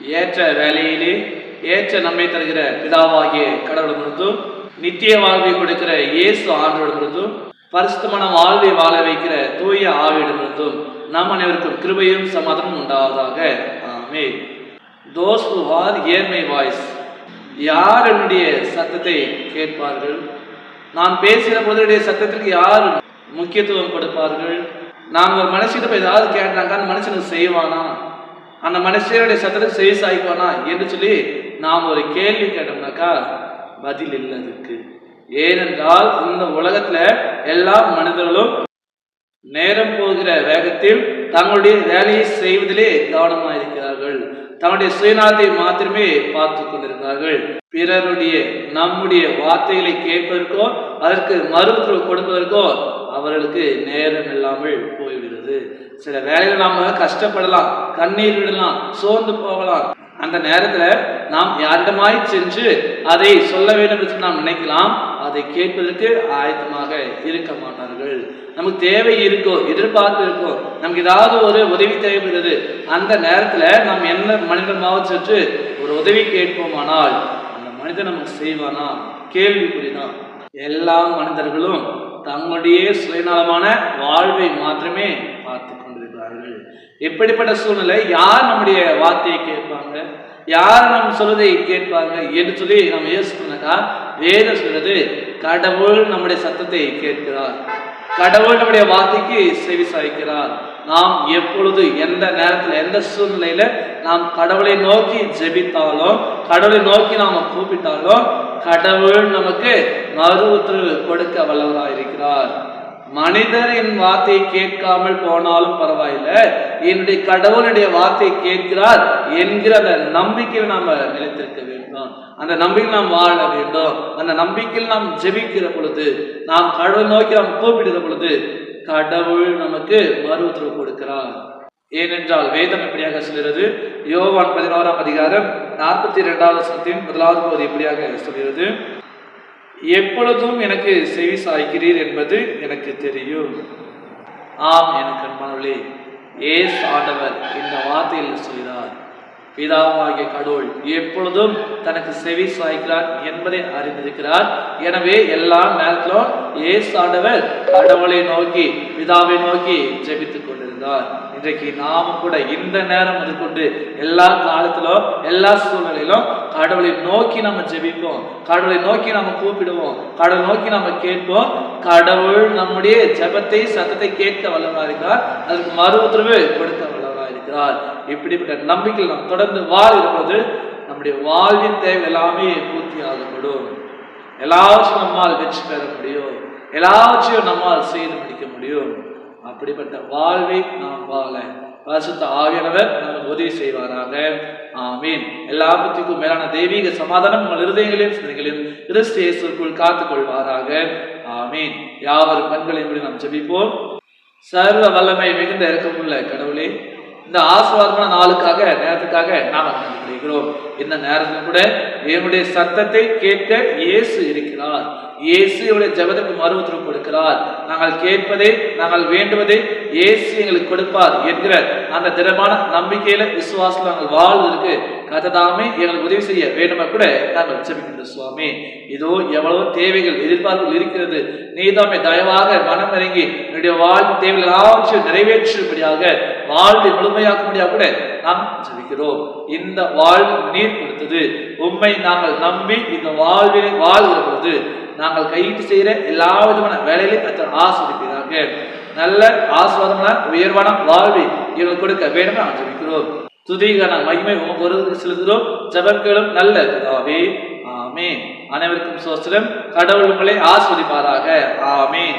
ஏற்ற வேலையிலே ஏற்ற நம்மை தருகிற பிதாவாகிய கடவுளிடமிருந்தும் நித்திய வாழ்வை கொடுக்கிற இயேசு ஆண்டோடமிருந்தும் பரிசுத்தமான வாழ்வை வாழ வைக்கிற தூய ஆவியிடமிருந்தும் நம் அனைவருக்கும் கிருபையும் சமாதானம் உண்டாவதாக. ஆமே தோஸ் who ஏர்மை வாய்ஸ் my யார் என்னுடைய சத்தத்தை கேட்பார்கள்? நான் பேசுகிற பொழுதுடைய சத்தத்திற்கு யார் முக்கியத்துவம் கொடுப்பார்கள்? நான் ஒரு மனுஷிட்ட போய் ஏதாவது கேட்டாங்க அந்த மனுஷனுக்கு செய்வானா? அந்த மனுஷனுடைய சத்தத்துக்கு சேஸ் ஆகிக்குவானா என்று சொல்லி நாம் ஒரு கேள்வி கேட்டோம்னாக்கா பதில் இல்லை அதுக்கு ஏனென்றால் இந்த உலகத்துல எல்லா மனிதர்களும் நேரம் போகிற வேகத்தில் தங்களுடைய வேலையை செய்வதிலே கவனமாக இருக்கிறார்கள் தங்களுடைய சுயநலத்தை மாத்திரமே பார்த்து கொண்டிருக்கிறார்கள். பிறருடைய நம்முடைய வார்த்தைகளை கேட்பதற்கோ அதற்கு மருத்துவ கொடுப்பதற்கோ அவர்களுக்கு நேரம் இல்லாமல் போய்விடுது சில வேலைகள் நாம கஷ்டப்படலாம் கண்ணீர் விடலாம் சோர்ந்து போகலாம். அந்த நேரத்துல நாம் யாரிடமாய் சென்று அதை சொல்ல வேண்டும் என்று நாம் நினைக்கலாம். அதை கேட்பதற்கு ஆயத்தமாக இருக்க மாட்டார்கள். நமக்கு தேவை இருக்கோ எதிர்பார்ப்பு இருக்கோ நமக்கு ஏதாவது ஒரு உதவி தேவைப்படுது அந்த நேரத்துல நாம் என்ன மனிதமாவது சென்று ஒரு உதவி கேட்போமானால் அந்த மனிதன் நமக்கு செய்வானா? கேள்விக்குறிதான். எல்லா மனிதர்களும் தங்களுடைய சுயநலமான வாழ்வை மாத்திரமே பார்த்து கொண்டிருக்கிறார்கள். எப்படிப்பட்ட சூழ்நிலை? யார் நம்முடைய வார்த்தையை கேட்பாங்க? யார் நம்ம சொல்வதை கேட்பாங்க? என்று சொல்லி நம்ம யோசிக்கணும்னாக்கா வேதம் சொல்றது கடவுள் நம்முடைய சத்தத்தை கேட்கிறார். கடவுள் நம்முடைய வார்த்தைக்கு செவி சாய்க்கிறார். நாம் எப்பொழுது எந்த நேரத்தில் எந்த சூழ்நிலையில நாம் கடவுளை நோக்கி ஜெபித்தாலும் கடவுளை நோக்கி நாம கூப்பிட்டாலும் கடவுள் நமக்கு மறு உத்தரவு கொடுக்க வல்லவராக இருக்கிறார் மனிதர் என் வார்த்தையை கேட்காமல் போனாலும் பரவாயில்லை. என்னுடைய கடவுளுடைய வார்த்தையை கேட்கிறார் என்கிற அந்த நம்பிக்கையில் நாம நிலைத்திருக்க வேண்டும். அந்த நம்பிக்கையில் நாம் வாழ வேண்டும். அந்த நம்பிக்கையில் நாம் ஜெபிக்கிற பொழுது நாம் கடவுள் நோக்கி நாம் கூப்பிடுகிற பொழுது கடவுள் நமக்கு மறு உத்தரவு கொடுக்கிறார். ஏனென்றால் வேதம் எப்படியாக சொல்கிறது? யோவான் பதினோராம் அதிகாரம் நாற்பத்தி இரண்டாவது சத்தியம் முதலாவது போது எப்படியாக சொல்கிறது? எப்பொழுதும் எனக்கு செவி சாய்க்கிறீர் என்பது எனக்கு தெரியும். ஆம் எனக்கு அன்பானவர்களே ஏஸ் ஆண்டவர் இந்த வார்த்தையில் சொல்கிறார். பிதாவாகிய கடவுள் எப்பொழுதும் தனக்கு செவி சாய்க்கிறார் என்பதை அறிந்திருக்கிறார். எனவே எல்லா நேரத்திலும் ஏஸ் ஆண்டவர் கடவுளை நோக்கி பிதாவை நோக்கி ஜெபித்துக் கொண்டிருந்தார். இன்றைக்கு நாமும் கூட இந்த நேரம் முதற்கொண்டு எல்லா காலத்திலும் எல்லா சூழ்நிலையிலும் கடவுளை நோக்கி நம்ம ஜெபிப்போம். கடவுளை நோக்கி நம்ம கூப்பிடுவோம். கடவுளை நோக்கி நம்ம கேட்போம். கடவுள் நம்முடைய ஜபத்தை சத்தத்தை கேட்க வல்லவா இருக்கிறார். அதுக்கு மறு உத்தரவு கொடுக்க வல்லவா இருக்கிறார். இப்படிப்பட்ட நம்பிக்கையில் நாம் தொடர்ந்து வாழ்கிற போது நம்முடைய வாழ்வின் தேவை எல்லாமே பூர்த்தி ஆகப்படும் எல்லாவற்றையும் நம்மால் வெற்றி பெற முடியும். எல்லாவற்றையும் நம்மால் செய்து முடிக்க முடியும். அப்படிப்பட்ட வாழ்வை நாம் வாழ பரிசுத்த ஆவியானவர் நமக்கு உதவி செய்வாராக. ஆமீன். எல்லா எல்லாவற்றுக்கும் மேலான தெய்வீக சமாதானம் உங்கள் இருதயங்களையும் சிந்தனைகளையும் கிறிஸ்து இயேசுக்குள் காத்துக் கொள்வாராக. ஆமீன். யாவரும் கண்களை நாம் ஜெபிப்போம். சர்வ வல்லமை மிகுந்த இறக்கமுள்ள கடவுளே இந்த ஆசீர்வாதமான நாளுக்காக நேரத்துக்காக நாம் நன்றிக்கிறோம் இந்த நேரத்தில் கூட என்னுடைய சத்தத்தை கேட்க இயேசு இருக்கிறார். இயேசு இவருடைய ஜபத்துக்கு மறு உத்தரவு கொடுக்கிறார். நாங்கள் கேட்பதை நாங்கள் வேண்டுவதை இயேசு எங்களுக்கு கொடுப்பார் என்கிற அந்த திடமான நம்பிக்கையில விசுவாசம் நாங்கள் வாழ்வதற்கு கததாமே எங்களுக்கு உதவி செய்ய வேண்டுமா கூட நாங்கள் ஜெபிக்கின்ற சுவாமி. இதோ எவ்வளவு தேவைகள் எதிர்பார்ப்புகள் இருக்கிறது. நீதாமே தயவாக மனம் இறங்கி என்னுடைய வாழ்வு தேவைகள் எல்லாவற்றையும் நிறைவேற்றும்படியாக வாழ்வை முழுமையாக்கும்படியாக கூட நாம் ஜெபிக்கிறோம். இந்த வாழ்வு நீர் கொடுத்தது. உண்மை நாங்கள் நம்பி இந்த வாழ்வினை வாழ்கிற பொழுது நாங்கள் கையிட்டு செய்கிற எல்லா விதமான வேலையிலும் அத்தனை ஆஸ்வதிப்பீராக நல்ல ஆஸ்வாதமான உயர்வான வாழ்வை இவர்கள் கொடுக்க வேண்டும் நாங்கள் ஜெபிக்கிறோம். துதிகான மகிமை உமக்கு ஒருவருக்கு செலுத்துகிறோம் ஜபங்களும் நல்ல பிதாவே ஆமேன். அனைவருக்கும் சோஸ்திரம். கடவுள் உங்களை ஆஸ்வதிப்பாராக. ஆமேன்.